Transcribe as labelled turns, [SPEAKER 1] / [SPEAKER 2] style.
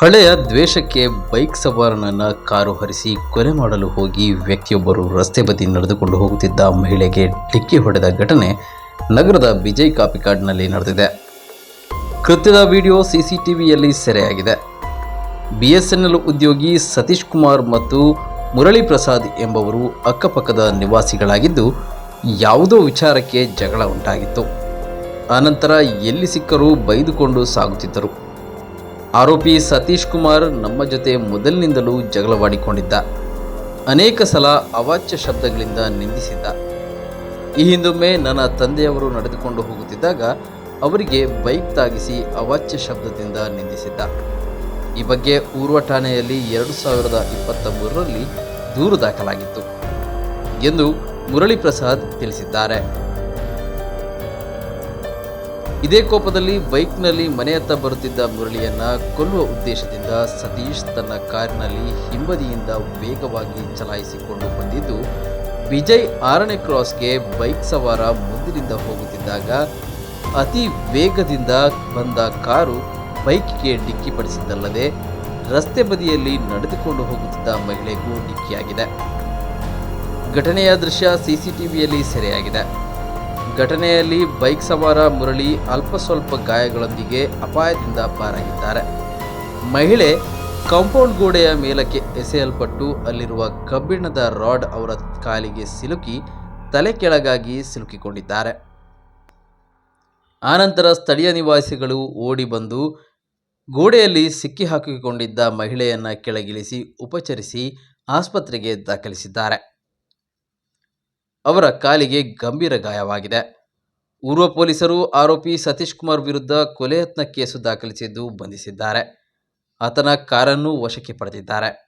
[SPEAKER 1] ಹಳೆಯ ದ್ವೇಷಕ್ಕೆ bike ಸವಾರನನ್ನ car ಹರಿಸಿ ಕೊಲೆ ಮಾಡಲು ಹೋಗಿ ವ್ಯಕ್ತಿಯೊಬ್ಬರು ರಸ್ತೆ ಬದಿ ನಡೆದುಕೊಂಡು ಹೋಗುತ್ತಿದ್ದ ಮಹಿಳೆಗೆ ಡಿಕ್ಕಿ ಹೊಡೆದ ಘಟನೆ ನಗರದ ವಿಜಯ್ ಕಾಪಿಕಾಡ್ನಲ್ಲಿ ನಡೆದಿದೆ. ಕೃತ್ಯದ ವಿಡಿಯೋ ಸಿಸಿಟಿವಿಯಲ್ಲಿ ಸೆರೆಯಾಗಿದೆ. ಬಿಎಸ್ಎನ್ಎಲ್ ಉದ್ಯೋಗಿ ಸತೀಶ್ ಕುಮಾರ್ ಮತ್ತು ಮುರಳಿ ಪ್ರಸಾದ್ ಎಂಬವರು ಅಕ್ಕಪಕ್ಕದ ನಿವಾಸಿಗಳಾಗಿದ್ದು, ಯಾವುದೋ ವಿಚಾರಕ್ಕೆ ಜಗಳ ಉಂಟಾಗಿತ್ತು. ಆನಂತರ ಎಲ್ಲಿ ಸಿಕ್ಕರೂ ಬೈದುಕೊಂಡು ಸಾಗುತ್ತಿದ್ದರು. ಆರೋಪಿ ಸತೀಶ್ ಕುಮಾರ್ ನಮ್ಮ ಜೊತೆ ಮೊದಲಿನಿಂದಲೂ ಜಗಳವಾಡಿಕೊಂಡಿದ್ದ. ಅನೇಕ ಸಲ ಅವಾಚ್ಯ ಶಬ್ದಗಳಿಂದ ನಿಂದಿಸಿದ್ದ. ಈ ಹಿಂದೊಮ್ಮೆ ನನ್ನ ತಂದೆಯವರು ನಡೆದುಕೊಂಡು ಹೋಗುತ್ತಿದ್ದಾಗ ಅವರಿಗೆ ಬೈಕ್ ತಾಗಿಸಿ ಅವಾಚ್ಯ ಶಬ್ದದಿಂದ ನಿಂದಿಸಿದ್ದ. ಈ ಬಗ್ಗೆ ಊರ್ವ ಠಾಣೆಯಲ್ಲಿ ಎರಡು ಸಾವಿರದ ಇಪ್ಪತ್ತ ಮೂರರಲ್ಲಿ ದೂರು ದಾಖಲಾಗಿತ್ತು ಎಂದು ಮುರಳಿ ಪ್ರಸಾದ್ ತಿಳಿಸಿದ್ದಾರೆ. ಇದೇ ಕೋಪದಲ್ಲಿ ಬೈಕ್ನಲ್ಲಿ ಮನೆಯತ್ತ ಬರುತ್ತಿದ್ದ ಮುರಳಿಯನ್ನ ಕೊಲ್ಲುವ ಉದ್ದೇಶದಿಂದ ಸತೀಶ್ ತನ್ನ ಕಾರಿನಲ್ಲಿ ಹಿಂಬದಿಯಿಂದ ವೇಗವಾಗಿ ಚಲಾಯಿಸಿಕೊಂಡು ಬಂದಿದ್ದು, ವಿಜಯ್ ಆರನೇ ಕ್ರಾಸ್ಗೆ ಬೈಕ್ ಸವಾರ ಮುಂದಿನಿಂದ ಹೋಗುತ್ತಿದ್ದಾಗ ಅತಿ ವೇಗದಿಂದ ಬಂದ ಕಾರು ಬೈಕ್ಗೆ ಡಿಕ್ಕಿ ಪಡಿಸಿದ್ದಲ್ಲದೆ ರಸ್ತೆ ಬದಿಯಲ್ಲಿ ನಡೆದುಕೊಂಡು ಹೋಗುತ್ತಿದ್ದ ಮಹಿಳೆಗೂ ಡಿಕ್ಕಿಯಾಗಿದೆ. ಘಟನೆಯ ದೃಶ್ಯ ಸಿಸಿಟಿವಿಯಲ್ಲಿ ಸೆರೆಯಾಗಿದೆ. ಘಟನೆಯಲ್ಲಿ ಬೈಕ್ ಸವಾರ ಮುರಳಿ ಅಲ್ಪ ಸ್ವಲ್ಪ ಗಾಯಗಳೊಂದಿಗೆ ಅಪಾಯದಿಂದ ಪಾರಾಗಿದ್ದಾರೆ. ಮಹಿಳೆ ಕಾಂಪೌಂಡ್ ಗೋಡೆಯ ಮೇಲಕ್ಕೆ ಎಸೆಯಲ್ಪಟ್ಟು ಅಲ್ಲಿರುವ ಕಬ್ಬಿಣದ ರಾಡ್ ಅವರ ಕಾಲಿಗೆ ಸಿಲುಕಿ ತಲೆ ಕೆಳಗಾಗಿ ಸಿಲುಕಿಕೊಂಡಿದ್ದಾರೆ. ಆನಂತರ ಸ್ಥಳೀಯ ನಿವಾಸಿಗಳು ಓಡಿ ಬಂದು ಗೋಡೆಯಲ್ಲಿ ಸಿಕ್ಕಿ ಹಾಕಿಕೊಂಡಿದ್ದ ಮಹಿಳೆಯನ್ನು ಕೆಳಗಿಳಿಸಿ ಉಪಚರಿಸಿ ಆಸ್ಪತ್ರೆಗೆ ದಾಖಲಿಸಿದ್ದಾರೆ. ಅವರ ಕಾಲಿಗೆ ಗಂಭೀರ ಗಾಯವಾಗಿದೆ. ಊರ್ವ ಪೊಲೀಸರು ಆರೋಪಿ ಸತೀಶ್ ಕುಮಾರ್ ವಿರುದ್ಧ ಕೊಲೆ ಯತ್ನ ಕೇಸು ದಾಖಲಿಸಿದ್ದು ಬಂಧಿಸಿದ್ದಾರೆ. ಆತನ ಕಾರನ್ನು ವಶಕ್ಕೆ ಪಡೆದಿದ್ದಾರೆ.